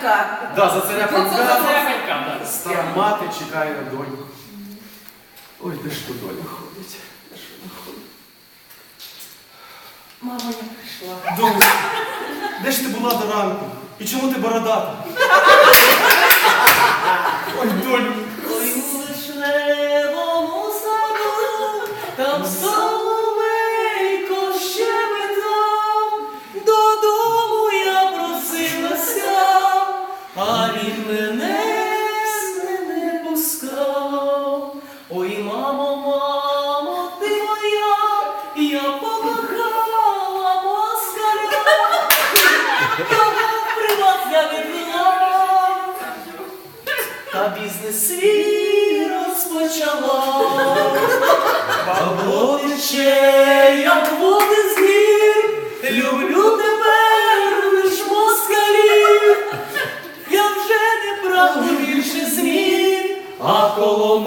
Пенька. Да, за царя Пенька стара мати чекає на доньку. Ой, де ж то доля ходить? Де ж вона ходить? Мама не прийшла. Доню, де ж ти була до ранку? І чому ти бородата? Він мене не пускав. Ой, мамо, мамо, ти моя, я покохала москаля, його при вас я відвела. Та бізнес свій розпочала, бабло тече, більше змін, а коло